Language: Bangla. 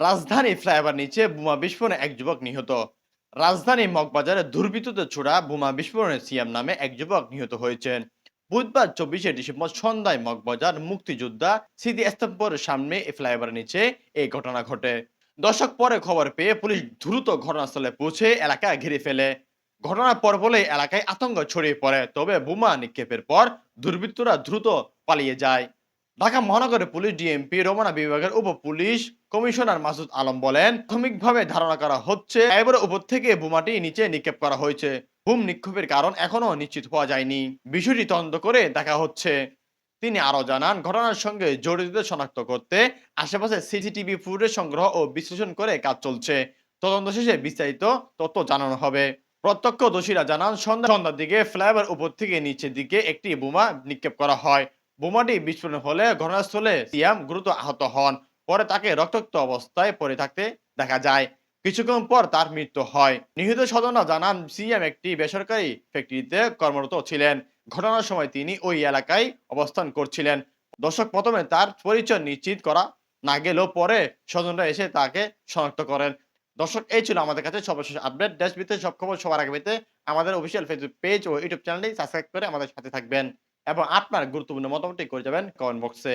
রাজধানী ফ্লাইওভার নিচে বোমা বিস্ফোরণে এক যুবক নিহত। রাজধানী মগবাজারে দুর্বৃত্তদের ছোড়া বোমা বিস্ফোরণে সিয়াম নামে এক যুবক নিহত হয়েছেন। বুধবার চব্বিশে ডিসেম্বর সন্ধ্যায় মগবাজার মুক্তিযোদ্ধা স্মৃতি স্তম্ভের সামনে এই ফ্লাইওভারের নিচে এই ঘটনা ঘটে। দশক পরে খবর পেয়ে পুলিশ দ্রুত ঘটনাস্থলে পৌঁছে এলাকা ঘিরে ফেলে। ঘটনার পর বলে এলাকায় আতঙ্ক ছড়িয়ে পড়ে, তবে বোমা নিক্ষেপের পর দুর্বৃত্তরা দ্রুত পালিয়ে যায়। ঢাকা মহানগরের পুলিশ ডিএমপি, রমনা বিভাগের উপ পুলিশ কমিশনার মাসুদ আলম বলেন, প্রাথমিকভাবে ধারণা করা হচ্ছে এবার উপর থেকে বোমাটি নিচে নিক্ষেপ করা হয়েছে। বুম নিক্ষেপের কারণ এখনও নিশ্চিত হওয়া যায়নি। বিষয়টি তদন্ত করে দেখা হচ্ছে। তিনি আরও জানান, ঘটনার সঙ্গে জড়িতদের শনাক্ত করতে আশেপাশে সিসিটিভি ফুটেজ সংগ্রহ ও বিশ্লেষণ করে কাজ চলছে। তদন্ত শেষে বিস্তারিত তথ্য জানানো হবে। প্রত্যক্ষদর্শীরা জানান, সন্ধ্যা সন্ধ্যার দিকে ফ্লাইওভার উপর থেকে নিচের দিকে একটি বোমা নিক্ষেপ করা হয়। বোমাটি বিস্ফোরণ হলে ঘটনাস্থলে সিয়াম গুরুতর আহত হন। পরে তাকে রক্তাক্ত অবস্থায় পড়ে থাকতে দেখা যায়। কিছুক্ষণ পর তার মৃত্যু হয়। নিহত স্বজনরা জানান সিএম একটি বেসরকারি ফ্যাক্টরিতে কর্মরত ছিলেন। ঘটনার সময় তিনি ওই এলাকায় অবস্থান করছিলেন। দর্শক, প্রথমে তার পরিচয় নিশ্চিত করা না গেলেও পরে স্বজনরা এসে তাকে শনাক্ত করেন। দর্শক, এই ছিল আমাদের কাছে সর্বশেষ আপডেট। দেশ ভিত্তিক সব খবর সবার আগে পেতে আমাদের অফিসিয়াল ফেসবুক পেজ ও ইউটিউব চ্যানেলটি সাবস্ক্রাইব করে আমাদের সাথে থাকবেন। এবং আপনার গুরুত্বপূর্ণ মতামতটি করে যাবেন কমেন্ট বক্সে